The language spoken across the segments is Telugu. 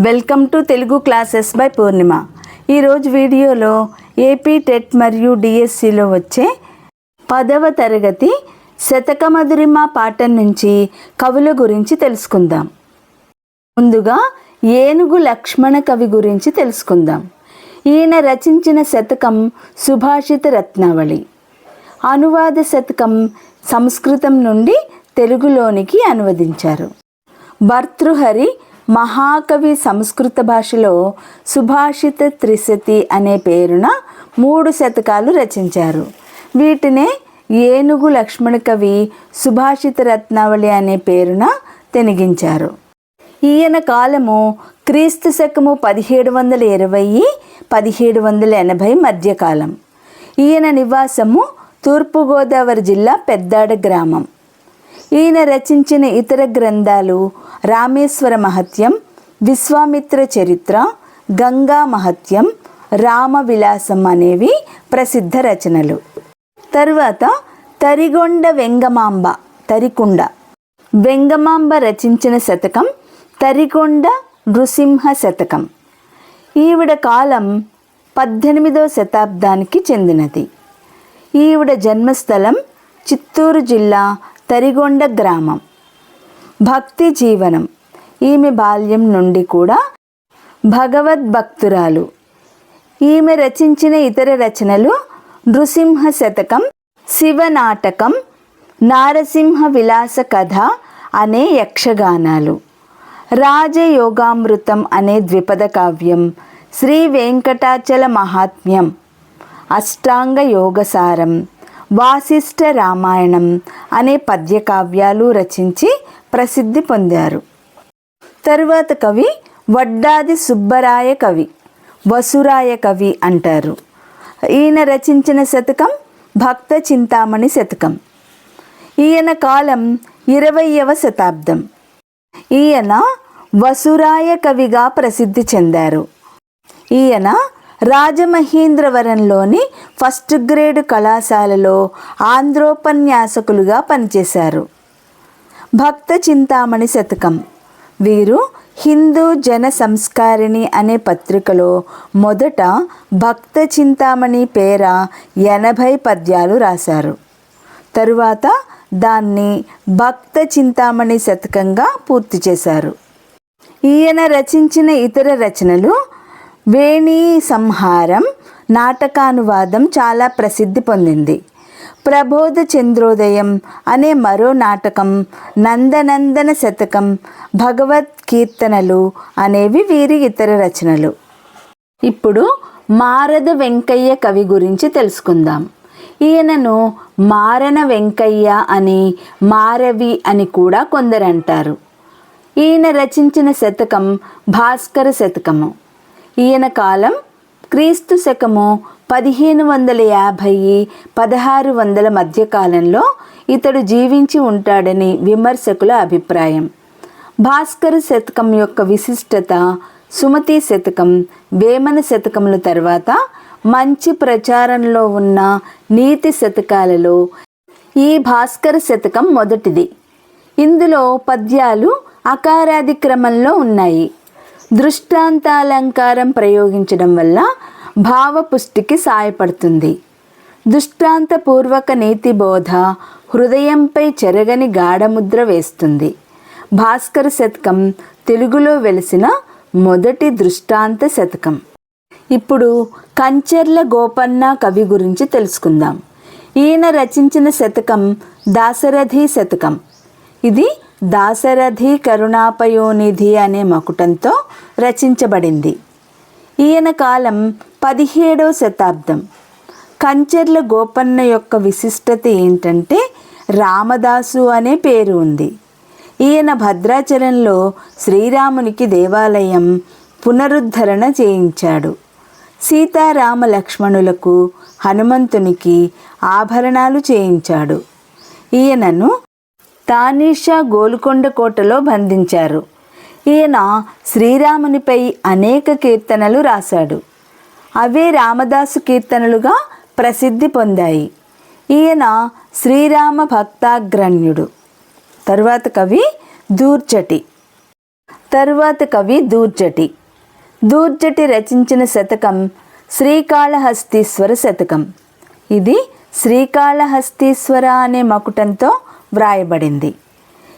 Welcome to Telugu classes by Purnima. ఈరోజు వీడియోలో ఏపీ టెట్ మరియు డిఎస్సిలో వచ్చే పదవ తరగతి శతకమధురిమ పాఠం నుంచి కవుల గురించి తెలుసుకుందాం. ముందుగా ఏనుగు లక్ష్మణ కవి గురించి తెలుసుకుందాం. ఈయన రచించిన శతకం సుభాషిత రత్నావళి. అనువాద శతకం సంస్కృతం నుండి తెలుగులోనికి అనువదించారు. భర్తృహరి మహాకవి సంస్కృత భాషలో సుభాషిత త్రిశతి అనే పేరున మూడు శతకాలు రచించారు. వీటినే ఏనుగు లక్ష్మణ కవి సుభాషిత రత్నావళి అనే పేరున తెనిగించారు. ఈయన కాలము క్రీస్తు శకము పదిహేడు వందల ఇరవై పదిహేడు వందల ఎనభై మధ్యకాలం. ఈయన నివాసము తూర్పుగోదావరి జిల్లా పెద్దాడ గ్రామం. ఈయన రచించిన ఇతర గ్రంథాలు రామేశ్వర మహత్యం విశ్వామిత్ర చరిత్ర గంగా మహత్యం రామ విలాసం అనేవి ప్రసిద్ధ రచనలు. తరువాత తరిగొండ వెంగమాంబ తరికుండ. వెంగమాంబ రచించిన శతకం తరికొండ నృసింహ శతకం. ఈవిడ కాలం పద్దెనిమిదవ శతాబ్దానికి చెందినది. ఈవిడ జన్మస్థలం చిత్తూరు జిల్లా తరిగొండ గ్రామం. భక్తి జీవనం. ఈమె బాల్యం నుండి కూడా భగవద్భక్తురాలు ఈమె రచించిన ఇతర రచనలు నృసింహ శతకం శివనాటకం నారసింహ విలాస కథ అనే యక్షగానాలు. రాజయోగామృతం అనే ద్విపద కావ్యం శ్రీ వెంకటాచల మహాత్మ్యం. అష్టాంగ యోగసారం వాసిష్ఠ రామాయణం అనే పద్యకావ్యాలు రచించి ప్రసిద్ధి పొందారు. తరువాత కవి వడ్డాది సుబ్బరాయ కవి వసురాయ కవి అంటారు. ఈయన రచించిన శతకం భక్త చింతామణి శతకం. ఈయన కాలం ఇరవయవ శతాబ్దం. ఈయన వసురాయ కవిగా ప్రసిద్ధి చెందారు. ఈయన రాజమహేంద్రవరంలోని ఫస్ట్ గ్రేడ్ కళాశాలలో ఆంధ్రోపన్యాసకులుగా పనిచేశారు. భక్త చింతామణి శతకం. వీరు హిందూ జన సంస్కారిణి అనే పత్రికలో మొదట భక్త చింతామణి పేర ఎనభై పద్యాలు రాశారు. తరువాత దాన్ని భక్త చింతామణి శతకంగా పూర్తి చేశారు. ఈయన రచించిన ఇతర రచనలు వేణి సంహారం నాటకానువాదం చాలా ప్రసిద్ధి పొందింది. ప్రబోధ చంద్రోదయం అనే మరో నాటకం నందనందన శతకం భగవత్ కీర్తనలు అనేవి వీరి ఇతర రచనలు. ఇప్పుడు మారద వెంకయ్య కవి గురించి తెలుసుకుందాం. ఈయనను మారన వెంకయ్య అని మారవి అని కూడా కొందరంటారు. ఈయన రచించిన శతకం భాస్కర శతకము. ఈయన కాలం క్రీస్తు శకము పదిహేను వందల యాభై పదహారు వందల మధ్యకాలంలో ఇతడు జీవించి ఉంటాడని విమర్శకుల అభిప్రాయం. భాస్కర శతకం యొక్క విశిష్టత సుమతి శతకం వేమన శతకముల తర్వాత మంచి ప్రచారంలో ఉన్న నీతి శతకాలలో ఈ భాస్కర శతకం మొదటిది. ఇందులో పద్యాలు అకారాది క్రమంలో ఉన్నాయి. దృష్టాంతాలంకారం ప్రయోగించడం వల్ల భావపుష్టికి సాయపడుతుంది. దృష్టాంతపూర్వక నీతి బోధ హృదయంపై చెరగని గాఢముద్ర వేస్తుంది. భాస్కర శతకం తెలుగులో వెలిసిన మొదటి దృష్టాంత శతకం. ఇప్పుడు కంచెర్ల గోపన్న కవి గురించి తెలుసుకుందాం. ఈయన రచించిన శతకం దాశరథి శతకం. ఇది దాశరథి కరుణాపయోనిధి అనే మకుటంతో రచించబడింది. ఈయన కాలం పదిహేడవ శతాబ్దం. కంచెర్ల గోపన్న యొక్క విశిష్టత ఏంటంటే రామదాసు అనే పేరు ఉంది. ఈయన భద్రాచలంలో శ్రీరామునికి దేవాలయం పునరుద్ధరణ చేయించాడు. సీతారామ లక్ష్మణులకు హనుమంతునికి ఆభరణాలు చేయించాడు. ఈయనను తానీషా గోల్కొండ కోటలో బంధించారు. ఈయన శ్రీరామునిపై అనేక కీర్తనలు రాశాడు. అవే రామదాసు కీర్తనలుగా ప్రసిద్ధి పొందాయి. ఈయన శ్రీరామ భక్తాగ్రణ్యుడు. తరువాత కవి దూర్చటి తరువాత కవి దూర్జటి. దూర్జటి రచించిన శతకం శ్రీకాళహస్తీశ్వర శతకం. ఇది శ్రీకాళహస్తీశ్వర అనే మకుటంతో వ్రాయబడింది.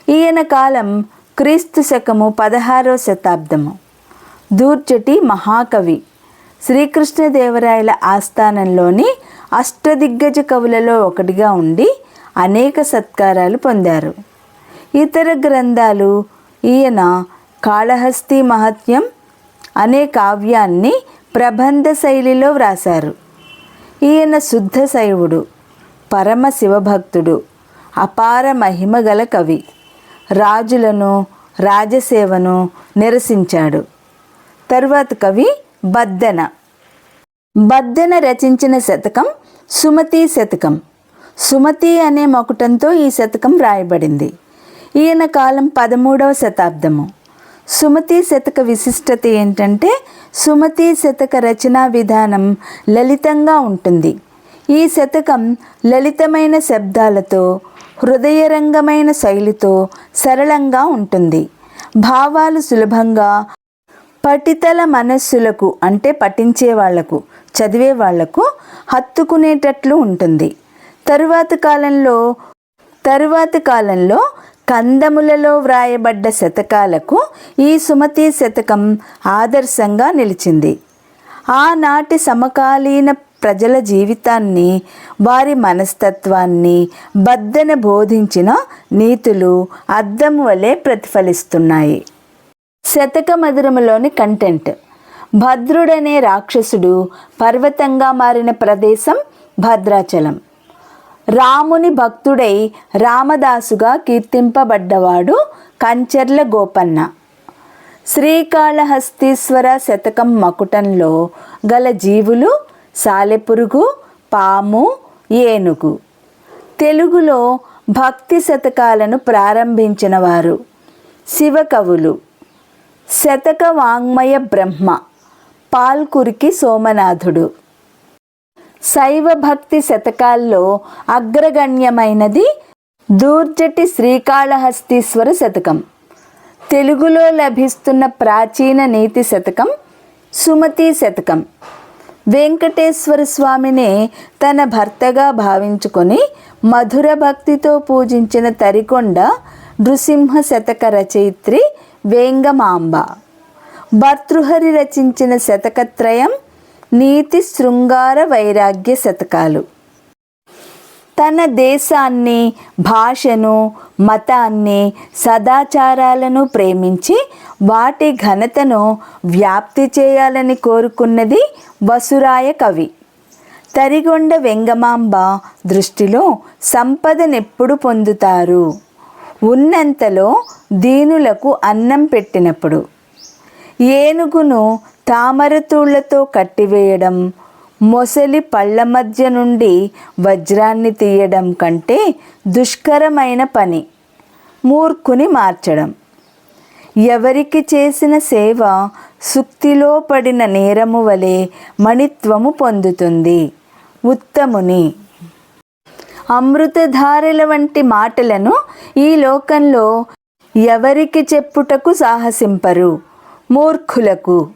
ఈయన కాలం క్రీస్తు శకము పదహారో శతాబ్దము. దూర్చటి మహాకవి శ్రీకృష్ణదేవరాయల ఆస్థానంలోని అష్టదిగ్గజ కవులలో ఒకటిగా ఉండి అనేక సత్కారాలు పొందారు. ఇతర గ్రంథాలు ఈయన కాళహస్తి మహత్యం అనే కావ్యాన్ని ప్రబంధ శైలిలో వ్రాసారు ఈయన శుద్ధ శైవుడు పరమ శివభక్తుడు అపార మహిమ గల కవి. రాజులను రాజసేవను నిరసించాడు. తరువాత కవి బద్దెన. బద్దెన రచించిన శతకం సుమతి శతకం. సుమతి అనే మకుటంతో ఈ శతకం రాయబడింది. ఈయన కాలం పదమూడవ శతాబ్దము. సుమతి శతక విశిష్టత ఏంటంటే సుమతి శతక రచనా విధానం లలితంగా ఉంటుంది. ఈ శతకం లలితమైన శబ్దాలతో హృదయరంగమైన శైలితో సరళంగా ఉంటుంది. భావాలు సులభంగా పఠితల మనస్సులకు అంటే పఠించే వాళ్ళకు చదివే వాళ్ళకు హత్తుకునేటట్లు ఉంటుంది. తరువాత కాలంలో తరువాత కాలంలో కందములలో వ్రాయబడ్డ శతకాలకు ఈ సుమతి శతకం ఆదర్శంగా నిలిచింది. ఆనాటి సమకాలీన ప్రజల జీవితాన్ని వారి మనస్తత్వాన్ని బద్దన బోధించిన నీతులు అద్దం వలె ప్రతిఫలిస్తున్నాయి. శతక మధురములోని కంటెంట్. భద్రుడనే రాక్షసుడు పర్వతంగా మారిన ప్రదేశం భద్రాచలం. రాముని భక్తుడై రామదాసుగా కీర్తింపబడ్డవాడు కంచర్ల గోపన్న. శ్రీకాళహస్తీశ్వర శతకం మకుటంలో గల జీవులు సాలెపురుగు పాము ఏనుగు. తెలుగులో భక్తి శతకాలను ప్రారంభించిన వారు శివకవులు. శతక వాంగ్మయ బ్రహ్మ పాల్కురికి సోమనాథుడు. శైవ భక్తి శతకాల్లో అగ్రగణ్యమైనది దూర్జటి శ్రీకాళహస్తీశ్వర శతకం. తెలుగులో లభిస్తున్న ప్రాచీన నీతి శతకం సుమతి శతకం. వెంకటేశ్వర స్వామినే తన భర్తగా భావించుకొని మధుర భక్తితో పూజించిన తరికొండ నృసింహ శతక రచయిత్రి వేంగమాంబ. భర్తృహరి రచించిన శతకత్రయం నీతి శృంగార వైరాగ్య శతకాలు. తన దేశాన్ని భాషను మతాన్ని సదాచారాలను ప్రేమించి వాటి ఘనతను వ్యాప్తి చేయాలని కోరుకున్నది వసురాయ కవి. తరిగొండ వెంగమాంబ దృష్టిలో సంపదనెప్పుడు పొందుతారు? ఉన్నంతలో దీనులకు అన్నం పెట్టినప్పుడు. ఏనుగును తామరతూళ్ళతో కట్టివేయడం మొసలి పళ్ళ మధ్య నుండి వజ్రాన్ని తీయడం కంటే దుష్కరమైన పని మూర్ఖుని మార్చడం. ఎవరికి చేసిన సేవ సుక్తిలో పడిన నేరము వలె మణిత్వము పొందుతుంది. ఉత్తముని. అమృతధారల వంటి మాటలను ఈ లోకంలో ఎవరికి చెప్పుటకు సాహసింపరు? మూర్ఖులకు.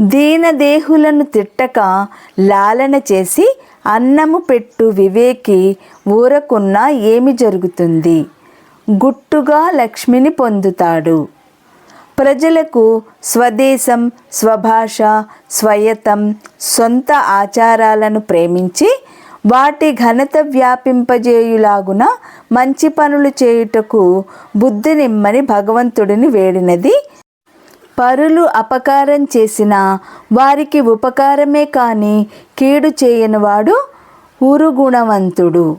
దీనదేహులను తిట్టక లాలన చేసి అన్నము పెట్టు వివేకి ఊరకున్నా ఏమి జరుగుతుంది? గుట్టుగా లక్ష్మిని పొందుతాడు. ప్రజలకు స్వదేశం స్వభాష స్వయతం సొంత ఆచారాలను ప్రేమించి వాటి ఘనత వ్యాపింపజేయులాగున మంచి పనులు చేయుటకు బుద్ధి నిమ్మని భగవంతుడిని వేడినది. పరులు అపకారం చేసిన వారికి ఉపకారమే కాని కీడు చేయనివాడు ఊరుగుణవంతుడు.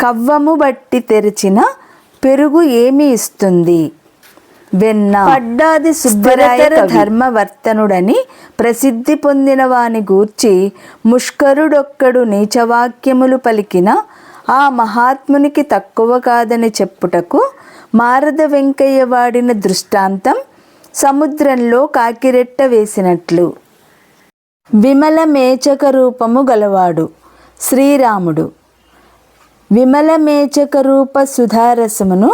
కవ్వము బట్టి తెరిచిన పెరుగు ఏమి ఇస్తుంది? వెన్న. పడ్డాది సుబ్బరాయర ధర్మవర్తనుడని ప్రసిద్ధి పొందిన వాని గూర్చి ముష్కరుడొక్కడు నీచవాక్యములు పలికిన ఆ మహాత్మునికి తక్కువ కాదని చెప్పుటకు మారద వెంకయ్య వాడిన దృష్టాంతం సముద్రంలో కాకిరెట్ట వేసినట్లు. విమల మేచక రూపము గలవాడు శ్రీరాముడు. విమల మేచక రూప సుధారసమును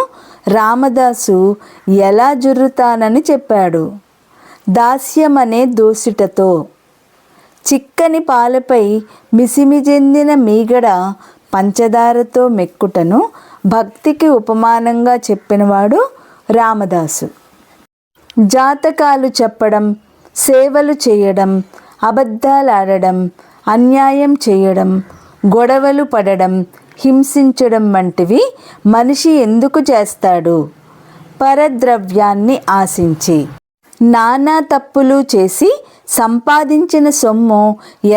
రామదాసు ఎలా జుర్రుతానని చెప్పాడు. దాస్యమనే దోసిటతో. చిక్కని పాలపై మిసిమిజెందిన మీగడ పంచదారతో మెక్కుటను భక్తికి ఉపమానంగా చెప్పినవాడు రామదాసు. జాతకాలు చెప్పడం సేవలు చేయడం అబద్ధాలాడడం అన్యాయం చేయడం గొడవలు పడడం హింసించడం వంటివి మనిషి ఎందుకు చేస్తాడు? పరద్రవ్యాన్ని ఆశించి. నానా తప్పులు చేసి సంపాదించిన సొమ్ము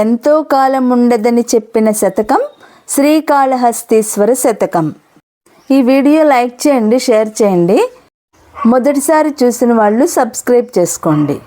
ఎంతో కాలం ఉండదని చెప్పిన శతకం శ్రీకాళహస్తీశ్వర శతకం. ఈ వీడియో లైక్ చేయండి షేర్ చేయండి. మొదటిసారి చూసిన వాళ్ళు సబ్స్క్రైబ్ చేసుకోండి.